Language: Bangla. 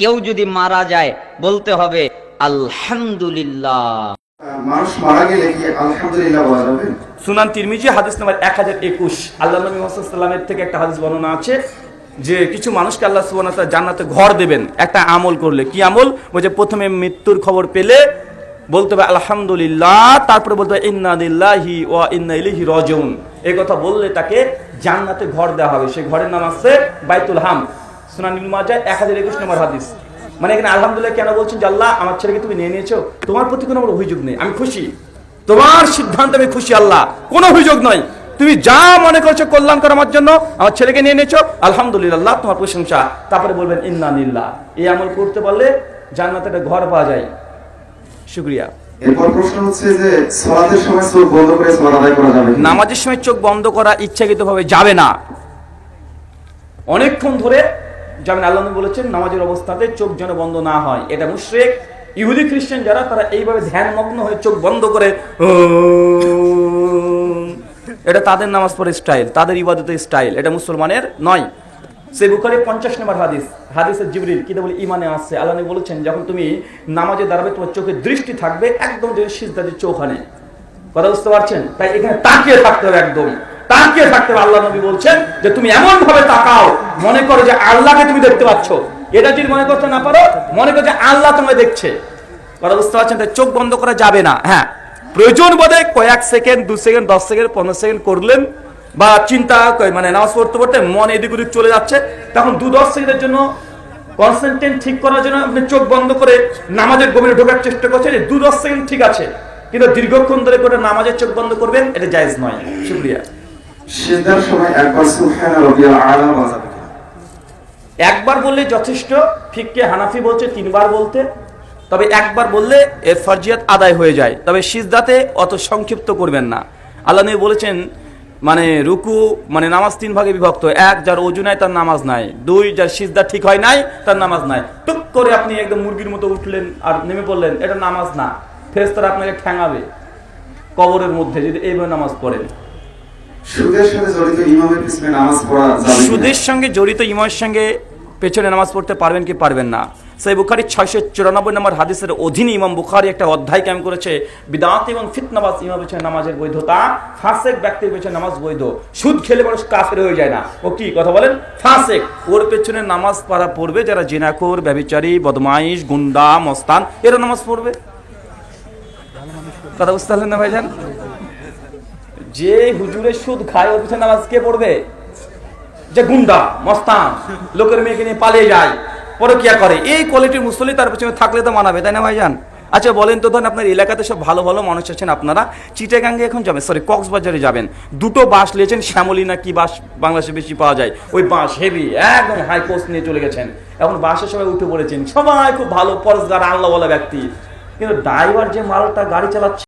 কেউ যদি মারা যায় বলতে হবে আলহামদুলিল্লাহ। মানুষ মারা গেলে কি আলহামদুলিল্লাহ বলা যাবে? সুনান তিরমিজি হাদিস নাম্বার এক হাজার একুশ। আল্লাহ নবী থেকে একটা হাদিস বর্ণনা আছে যে কিছু মানুষকে আল্লাহ সুবহানাহু ওয়া তাআলা জান্নাতে ঘর দেবেন। একটা আমল করলে। কি আমল? বলছে প্রথমে মৃত্যুর খবর পেলে বলতে হবে আলহামদুলিল্লাহ। তারপরে বলতে হবে ইন্না লিল্লাহি ওয়া ইন্না ইলাইহি রাজিউন। এই কথা বললে তাকে জান্নাতে ঘর দেওয়া হবে। সেই ঘরের নাম আছে বাইতুল হাম। সুনান ইবনে এক হাজার একুশ নম্বর হাদিস। মানে এখানে আলহামদুলিল্লাহ কেন বলছেন যে আল্লাহ আমার ছেলেকে তুমি নিয়ে নিয়েছো? তোমার প্রতি কোনো আমার অভিযোগ নেই আমি খুশি। তোমার সিদ্ধান্ত আমি খুশি আল্লাহ। কোনো অভিযোগ নয়। তুমি যা মনে করছ কল্যাণ করা আমার জন্য আমার ছেলেকে নিয়ে নিয়েছো আলহামদুলিল্লাহ তোমার প্রশংসা। তারপরে বলবেন ইন্না নিল্লাহ এই আমল করতে পারলে জান্নাতে একটা ঘর পাওয়া যায়। শুক্রিয়া। এরপর প্রশ্ন হচ্ছে যে সলাতের সময় চোখ বন্ধ করে সলাত আদায় করা যাবে কি? নামাজের সময় চোখ বন্ধ করা ইচ্ছাকৃতভাবে যাবে না। অনেকক্ষণ ধরে যেমন আল্লাহ বলেছেন, নামাজের অবস্থাতে চোখ যেন বন্ধ না হয়। এটা মুশরিক। ইহুদি, খ্রিস্টান যারা, তারা এইভাবে ধ্যানমগ্ন হয়ে চোখ বন্ধ করে এটা তাদের নামাজ পড়ে স্টাইল, তাদের ইবাদতের স্টাইল। এটা মুসলমানের নয়। সে বুখারি পঞ্চাশ নম্বর হাদিস। হাদিসের জিবরিল, কি বলে, ইমানে আসছে আল্লাহ বলেছেন, যখন তুমি নামাজে দাঁড়াবে, তোমার চোখের দৃষ্টি থাকবে, একদম যে সিজদাদের চোখানে কথা বুঝতে পারছেন? তাই এখানে তাকিয়ে থাকতে হবে একদম। তাকিয়ে থাকতে হবে আল্লাহ নবী বলছেন যে তুমি এমন ভাবে তাকাও, মনে করো যে আল্লাহকে তুমি দেখতে পাচ্ছ। এটা যদি মনে করতে না পারো, মনে করো যে আল্লাহ তোমায় দেখছে। কথা বুঝতে পারছেন? তাই চোখ বন্ধ করা যাবে না। হ্যাঁ প্রয়োজন বোধে কয়েক সেকেন্ড, দু সেকেন্ড, দশ সেকেন্ড, পনেরো সেকেন্ড করলেন বা চিন্তা মানে নামাজ পড়তে পড়তে মন এদিক ওদিক চলে যাচ্ছে। তখন দু দশ সেকেন্ডের জন্য কনসেন্ট্রেট ঠিক করার জন্য আপনি চোখ বন্ধ করে নামাজের গভীরে ঢোকার চেষ্টা করছেন দু দশ সেকেন্ড ঠিক আছে। কিন্তু দীর্ঘক্ষণ ধরে করে নামাজের চোখ বন্ধ করবেন, এটা জায়েজ নয়। শুক্রিয়া। সিজদার সময় একবার সুবহান রাব্বিয়াল আলা বলা একবার বললে যথেষ্ট, ফিককে হানাফি বলছে, তিনবার বলতে। তবে একবার বললে এর ফরজিয়াত আদায় হয়ে যায়। তবে সিজদাতে অত সংক্ষিপ্ত করবেন না। আল্লাহ নবী বলেছেন মানে রুকু মানে নামাজ তিন ভাগে বিভক্ত। এক, যার অজু নাই, তার নামাজ নাই। দুই, যার সিজদা ঠিক হয় নাই, তার নামাজ নাই। টুক করে আপনি একদম মুরগির মতো উঠলেন আর নেমে পড়লেন, এটা নামাজ না। ফেরেশতারা আপনাকে ঠ্যাঙাবে। কবরের মধ্যে যদি এইভাবে নামাজ পড়েন। সুদের সঙ্গে জড়িত ইমামের সঙ্গে পেছনে নামাজ পড়তে পারবেন কি পারবেন না? সেই বুখারি ছয়শো চুরানব্বই নম্বর হাদিসের অধীনে ইমাম বুখারি একটা অধ্যায় ক্যাম্প করেছে, বিদাত এবং ফিতনাবাজ ইমাম পেছনে নামাজের বৈধতা, ফাসেক ব্যক্তির পেছনে নামাজ বৈধ। সুদ খেলে মানুষ কাফের হয়ে যায় না। ও কি কথা বলেন? ফাঁসেক। ওর পেছনে নামাজ পাড়া পড়বে যারা জিনাকুর ব্যভিচারী, বদমাইশ, গুন্ডা, মস্তান, এরা নামাজ পড়বে। কথা বুঝতে পারলেন না ভাইজান? যে হুজুরের সুদ খায় ওর পিছনে নামাজ কে পড়বে? যে গুন্ডা, মস্তান, লোকের মেয়েকে নিয়ে পালিয়ে যায় পরে পরকিয়া করে। এই কোয়ালিটির মুসলি তার পেছনে থাকলে তো মানাবে, তাই না ভাই ভাইজান? আচ্ছা বলেন তো ধরেন আপনার এলাকাতে সব ভালো ভালো মানুষ আছেন আপনারা, চিটাগাঙ্গে এখন যাবেন সরি কক্সবাজারে যাবেন। দুটো বাস নিয়েছেন শ্যামলী না কি বাস বাংলাদেশে বেশি পাওয়া যায়? ওই বাস হেভি একদম হাই পোস্ট নিয়ে চলে গেছেন। এখন বাসের সবাই উঠে পড়েছেন। সবাই খুব ভালো পরস্কার বলা ব্যক্তি। কিন্তু ড্রাইভার যে মালটা গাড়ি চালাচ্ছে